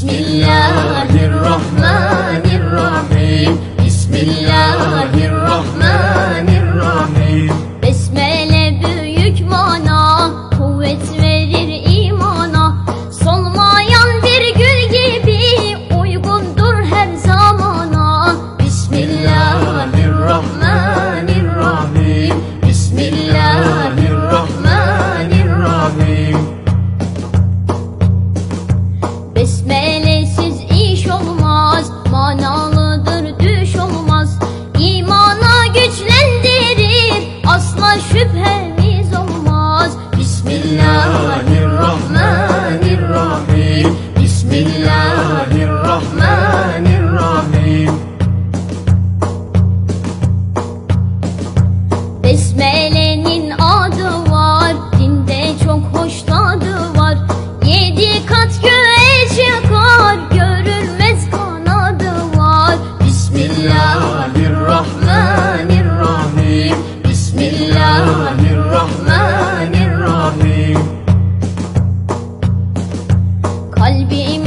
Bismillahirrahmanirrahim. Bismillahirrahmanirrahim Bismillahirrahmanirrahim. Bismillahirrahmanirrahim. Besmele قلبي